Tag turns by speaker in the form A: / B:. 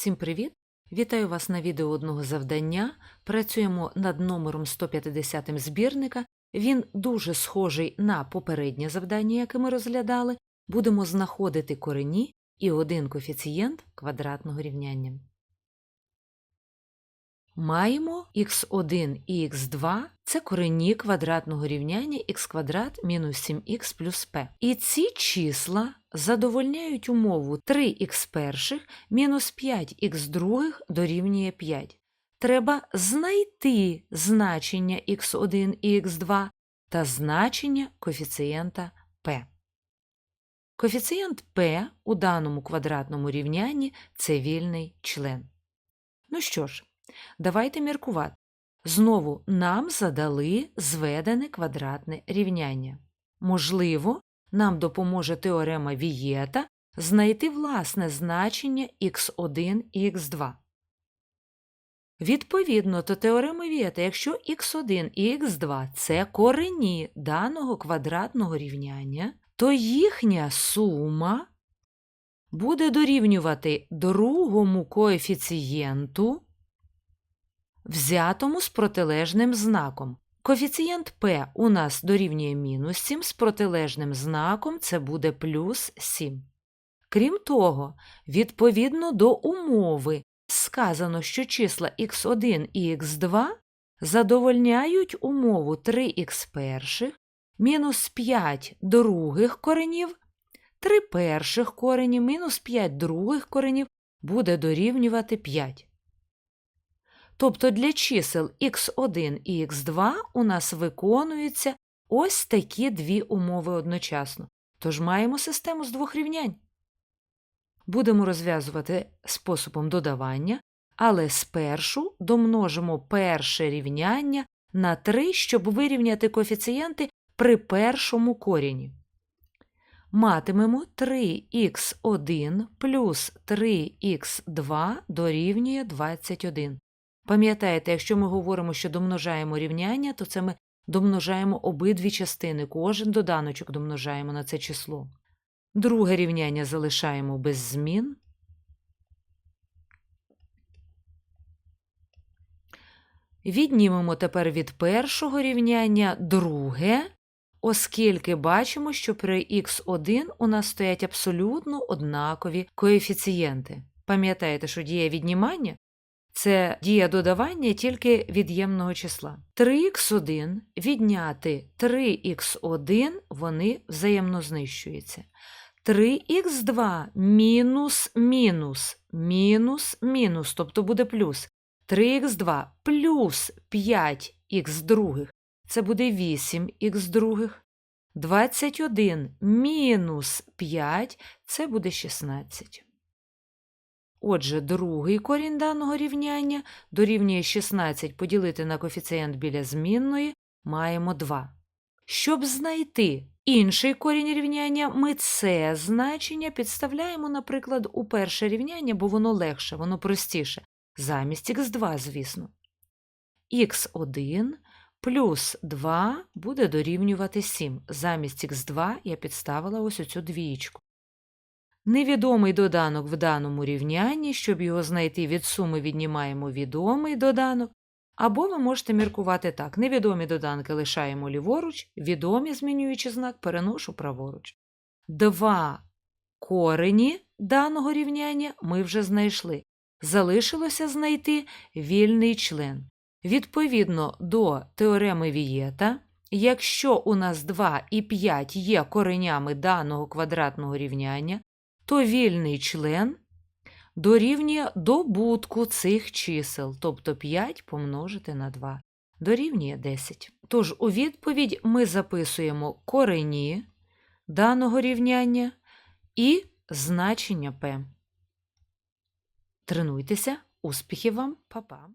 A: Всім привіт! Вітаю вас на відео одного завдання. Працюємо над номером 150 збірника. Він дуже схожий на попереднє завдання, яке ми розглядали. Будемо знаходити корені і один коефіцієнт квадратного рівняння. Маємо х1 і х2 – це корені квадратного рівняння х квадрат мінус 7х плюс p. І ці числа задовольняють умову 3х перших мінус 5х других дорівнює 5. Треба знайти значення х1 і х2 та значення коефіцієнта p. Коефіцієнт p у даному квадратному рівнянні – це вільний член. Ну що ж, Давайте міркувати. Знову нам задали зведене квадратне рівняння. Можливо, нам допоможе теорема Вієта знайти власне значення х1 і х2. Відповідно до теореми Вієта, якщо х1 і х2 це корені даного квадратного рівняння, то їхня сума буде дорівнювати другому коефіцієнту взятому з протилежним знаком. Коефіцієнт p у нас дорівнює мінус 7, з протилежним знаком це буде плюс 7. Крім того, відповідно до умови сказано, що числа х1 і х2 задовольняють умову 3х перших мінус 5 других коренів, 3 перших коренів мінус 5 других коренів буде дорівнювати 5. Тобто для чисел х1 і х2 у нас виконуються ось такі дві умови одночасно. Тож маємо систему з двох рівнянь. Будемо розв'язувати способом додавання, але спершу домножимо перше рівняння на 3, щоб вирівняти коефіцієнти при першому корені. Матимемо 3х1 плюс 3х2 дорівнює 21. Пам'ятаєте, якщо ми говоримо, що домножаємо рівняння, то це ми домножаємо обидві частини, кожен доданочок домножаємо на це число. Друге рівняння залишаємо без змін. Віднімемо тепер від першого рівняння друге, оскільки бачимо, що при х1 у нас стоять абсолютно однакові коефіцієнти. Пам'ятаєте, що дія віднімання це дія додавання тільки від'ємного числа. 3х1 відняти 3х1 вони взаємно знищуються. 3х2 мінус мінус мінус мінус, тобто буде плюс. 3х2 плюс 5х других, це буде 8х других. 21 мінус 5 це буде 16. Отже, другий корінь даного рівняння дорівнює 16 поділити на коефіцієнт біля змінної маємо 2. Щоб знайти інший корінь рівняння, ми це значення підставляємо, наприклад, у перше рівняння, бо воно легше, воно простіше, замість х2, звісно. х1 плюс 2 буде дорівнювати 7. Замість х2 я підставила ось оцю двієчку. Невідомий доданок в даному рівнянні, щоб його знайти від суми, віднімаємо відомий доданок. Або ви можете міркувати так: невідомі доданки лишаємо ліворуч, відомі, змінюючи знак, переношу праворуч. Два корені даного рівняння ми вже знайшли. Залишилося знайти вільний член. Відповідно до теореми Вієта, якщо у нас 2 і 5 є коренями даного квадратного рівняння, то вільний член дорівнює добутку цих чисел, тобто 5 помножити на 2, дорівнює 10. Тож у відповідь ми записуємо корені даного рівняння і значення p. Тренуйтеся, успіхів вам, па-па!